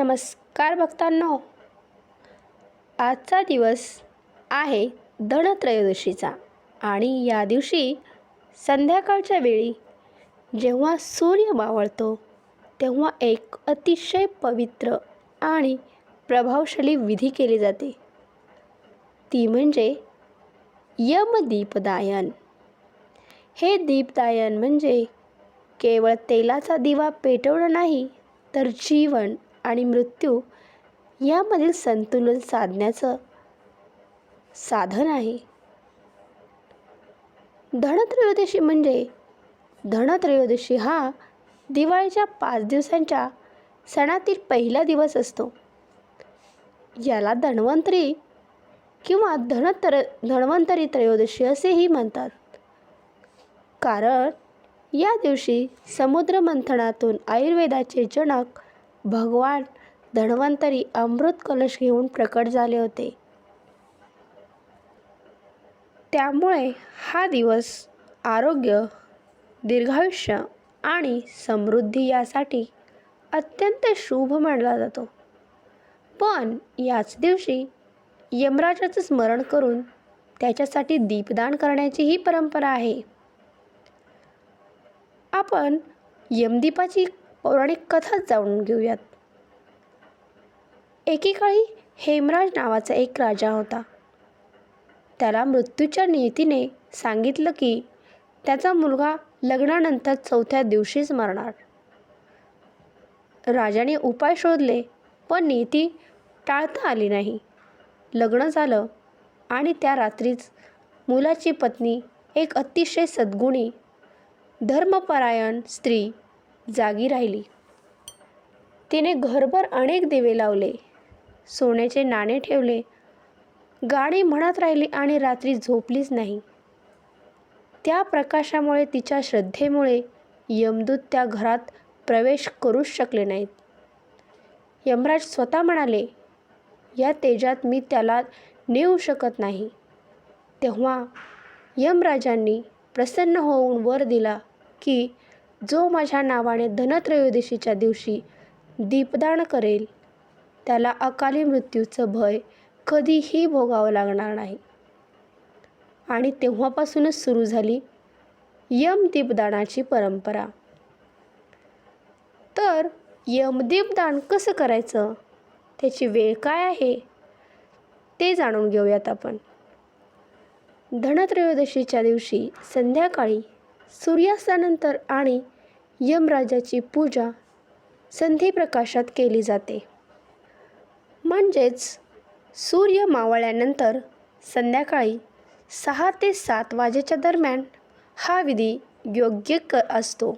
नमस्कार भक्तांनो. आजचा दिवस आहे धनत्रयोदशीचा आणि या दिवशी संध्याकाळच्या वेळी जेव्हा सूर्य मावळतो तेव्हा एक अतिशय पवित्र आणि प्रभावशाली विधी केली जाते. ती म्हणजे यमदीपदायन. हे दीपदायन म्हणजे केवळ तेलाचा दिवा पेटवणं नाही तर जीवन आणि मृत्यू यामधील संतुलन साधण्याचं साधन आहे. धनत्रयोदशी म्हणजे धनत्रयोदशी हा दिवाळीच्या पाच दिवसांच्या सणातील पहिला दिवस असतो. याला धन्वंतरी किंवा धनत्र धन्वंतरी त्रयोदशी असेही म्हणतात. कारण या दिवशी समुद्रमंथनातून आयुर्वेदाचे जनक भगवान धन्वंतरी अमृत कलश घेऊन प्रकट झाले होते. त्यामुळे हा दिवस आरोग्य दीर्घायुष्य आणि समृद्धी यासाठी अत्यंत शुभ मानला जातो. पण याच दिवशी यमराजाचं स्मरण करून त्याच्यासाठी दीपदान करण्याची ही परंपरा आहे. आपण यमदीपाची पौराणिक कथाच जाणून घेऊयात. एकेकाळी हेमराज नावाचा एक राजा होता. त्याला मृत्यूच्या नियतीने सांगितलं की त्याचा मुलगा लग्नानंतर चौथ्या दिवशीच मरणार. राजाने उपाय शोधले पण नियती टाळता आली नाही. लग्न झालं आणि त्या रात्रीच मुलाची पत्नी एक अतिशय सद्गुणी धर्मपरायण स्त्री जागी राहिली. तिने घरभर अनेक दिवे लावले. सोन्याचे नाणे ठेवले. गाणी म्हणत राहिली आणि रात्री झोपलीच नाही. त्या प्रकाशामुळे तिच्या श्रद्धेमुळे यमदूत त्या घरात प्रवेश करूच शकले नाहीत. यमराज स्वतः म्हणाले या तेजात मी त्याला नेऊ शकत नाही. तेव्हा यमराजांनी प्रसन्न होऊन वर दिला की जो माझ्या नावाने धनत्रयोदशीच्या दिवशी दीपदान करेल त्याला अकाली मृत्यूचं भय कधीही भोगावं लागणार नाही. आणि तेव्हापासूनच सुरू झाली यम दीपदानाची परंपरा. तर यमदीपदान कसं करायचं? त्याची वेळ काय आहे? ते जाणून घेऊयात आपण. धनत्रयोदशीच्या दिवशी संध्याकाळी सूर्यास्तानंतर आणि यमराजाची पूजा संधीप्रकाशात केली जाते. म्हणजेच सूर्य मावळल्यानंतर संध्याकाळी सहा ते सात वाजेच्या दरम्यान हा विधी योग्य क असतो.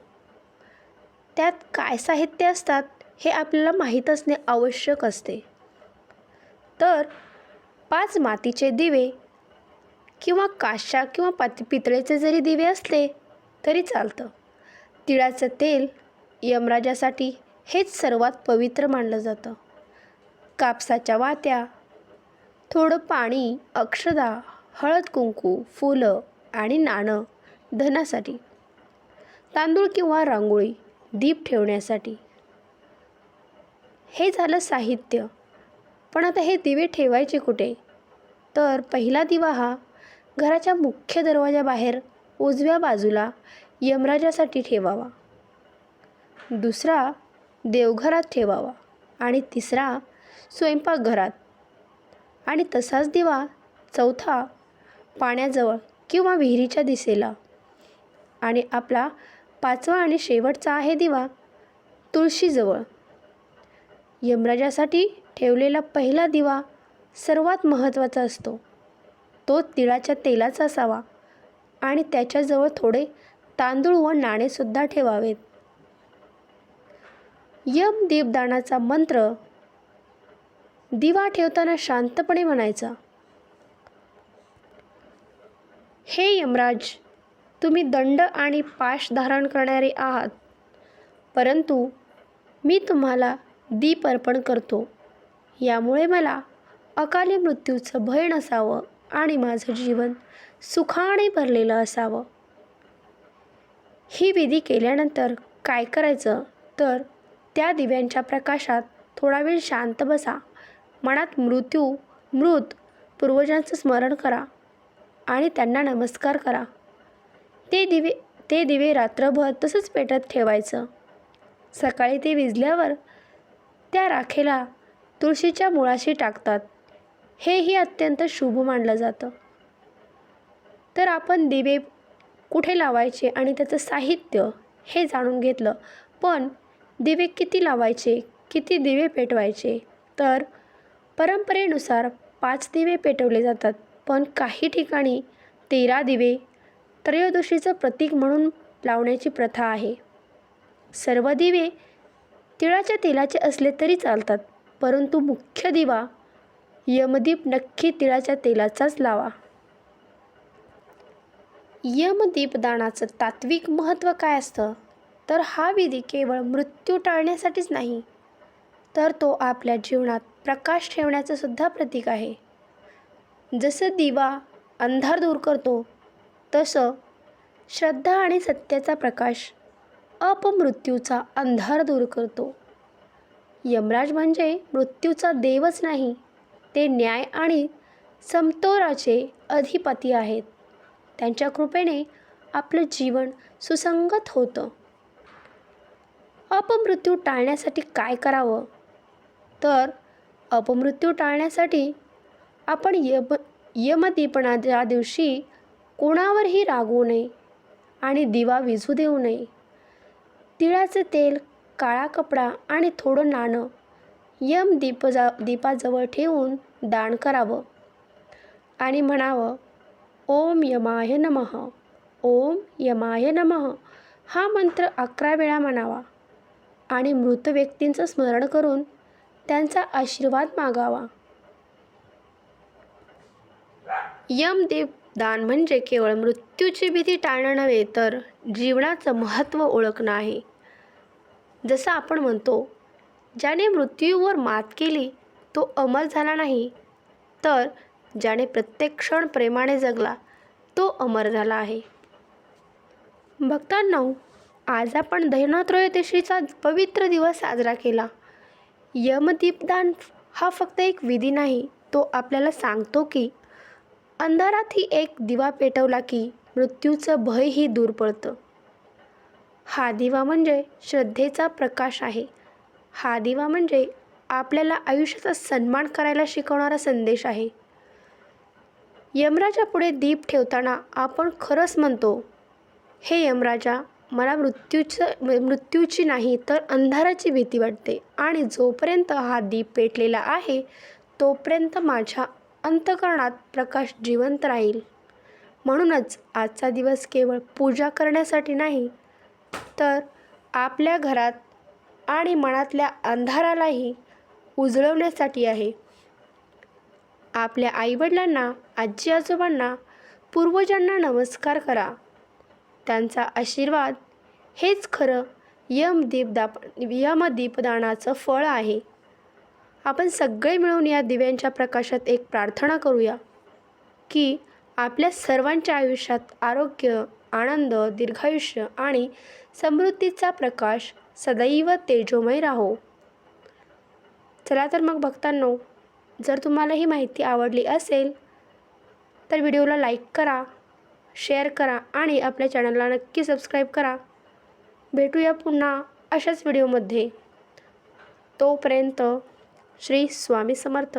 त्यात काय साहित्य असतात हे आपल्याला माहीत असणे आवश्यक असते. तर पाच मातीचे दिवे किंवा काशा किंवा पात पितळेचे जरी दिवे असले तरी चालतं. तिळाचं तेल यमराजासाठी हेच सर्वात पवित्र मानलं जातं. कापसाच्या वात्या थोडं पाणी अक्षदा हळद कुंकू फुलं आणि नाणं धनासाठी. तांदूळ किंवा रांगोळी दीप ठेवण्यासाठी. हे झालं साहित्य. पण आता हे दिवे ठेवायचे कुठे? तर पहिला दिवा हा घराच्या मुख्य दरवाजाबाहेर उजव्या बाजूला यमराजासाठी ठेवावा. दुसरा देवघरात ठेवावा आणि तिसरा स्वयंपाकघरात. आणि तसाच दिवा चौथा पाण्याजवळ किंवा विहिरीच्या दिशेला. आणि आपला पाचवा आणि शेवटचा आहे दिवा तुळशीजवळ. यमराजासाठी ठेवलेला पहिला दिवा सर्वात महत्त्वाचा असतो. तो तिळाच्या तेलाचा असावा. आणि त्याच्याजवळ थोडे तांदूळ व नाणेसुद्धा ठेवावेत. यम दीपदानाचा मंत्र दिवा ठेवताना शांतपणे म्हणायचा हे यमराज तुम्ही दंड आणि पाश धारण करणारे आहात परंतु मी तुम्हाला दीप अर्पण करतो. यामुळे मला अकाली मृत्यूचं भय नसावं. आणि माझं जीवन सुखाने भरलेलं असावं. ही विधी केल्यानंतर काय करायचं? तर त्या दिव्यांच्या प्रकाशात थोडा वेळ शांत बसा. मनात मृत्यू मृत पूर्वजांचं स्मरण करा आणि त्यांना नमस्कार करा. ते दिवे ते दिवे रात्रभर तसंच पेटत ठेवायचं. सकाळी ते विजल्यावर त्या राखेला तुळशीच्या मुळाशी टाकतात. हेही अत्यंत शुभ मानलं जातं. तर आपण दिवे कुठे लावायचे आणि त्याचं साहित्य हे जाणून घेतलं. पण दिवे किती लावायचे किती दिवे पेटवायचे? तर परंपरेनुसार पाच दिवे पेटवले जातात. पण काही ठिकाणी तेरा दिवे त्रयोदशीचं प्रतीक म्हणून लावण्याची प्रथा आहे. सर्व दिवे तिळाच्या तेलाचे असले तरी चालतात परंतु मुख्य दिवा यमदीप नक्की तिळाच्या तेलाचाच लावा. यमदीपदानाचं तात्विक महत्त्व काय असतं? तर हा विधी केवळ मृत्यू टाळण्यासाठीच नाही तर तो आपल्या जीवनात प्रकाश ठेवण्याचं सुद्धा प्रतीक आहे. जसं दिवा अंधार दूर करतो तसं श्रद्धा आणि सत्याचा प्रकाश अपमृत्यूचा अंधार दूर करतो. यमराज म्हणजे मृत्यूचा देवच नाही ते न्याय आणि समतोलाचे अधिपती आहेत. त्यांच्या कृपेने आपलं जीवन सुसंगत होतं. अपमृत्यू टाळण्यासाठी काय करावं? तर अपमृत्यू टाळण्यासाठी आपण यम यमदीपणाच्या दिवशी कोणावरही रागवू नये आणि दिवा विझू देऊ नये तिळाचे तेल काळा कपडा आणि थोडं नाणं यम दीपजा दीपाजवळ ठेवून दान करावं. आणि म्हणावं ओम यमाय नमः ओम यमाय नमः. हा मंत्र अकरा वेळा म्हणावा आणि मृत व्यक्तींचं स्मरण करून त्यांचा आशीर्वाद मागावा. यमदेव दान म्हणजे केवळ मृत्यूची भीती टाळणं नव्हे तर जीवनाचं महत्त्व ओळखणं आहे. जसं आपण म्हणतो ज्याने मृत्यूवर मात केली तो अमर झाला नाही. तर ज्याने प्रत्येक क्षण प्रेमाने जगला तो अमर झाला आहे. भक्तांनो आज आपण धनत्रयोदशीचा पवित्र दिवस साजरा केला. यमदीपदान हा फक्त एक विधी नाही तो आपल्याला सांगतो की अंधारातही एक दिवा पेटवला की मृत्यूचं भयही दूर पडतं. हा दिवा म्हणजे श्रद्धेचा प्रकाश आहे. हा दिवा म्हणजे आपल्याला आयुष्याचा सन्मान करायला शिकवणारा संदेश आहे. यमराजा पुढे दीप ठेवताना आपण खरंच म्हणतो हे यमराजा मला मृत्यूचं मृत्यूची नाही तर अंधाराची भीती वाटते आणि जोपर्यंत हा दीप पेटलेला आहे तोपर्यंत माझ्या अंतकरणात प्रकाश जिवंत राहील. म्हणूनच आजचा दिवस केवळ पूजा करण्यासाठी नाही तर आपल्या घरात आणि मनातल्या अंधारालाही उजळवण्यासाठी आहे. आपल्या आईवडिलांना आजी आजोबांना पूर्वजांना नमस्कार करा. त्यांचा आशीर्वाद हेच खरं यमदीपदाप यमदीपदानाचं फळ आहे. आपण सगळे मिळून या दिव्यांच्या प्रकाशात एक प्रार्थना करूया की आपल्या सर्वांच्या आयुष्यात आरोग्य आनंद दीर्घायुष्य आणि समृद्धीचा प्रकाश सदैव तेजोमय राहो. चला तर मग भक्तांनो जर तुम्हाला ही माहिती आवडली असेल तर व्हिडिओला लाईक करा शेअर करा आणि आपल्या चॅनलला नक्की सबस्क्राईब करा. भेटूया पुन्हा अशाच व्हिडिओमध्ये. तोपर्यंत श्री स्वामी समर्थ.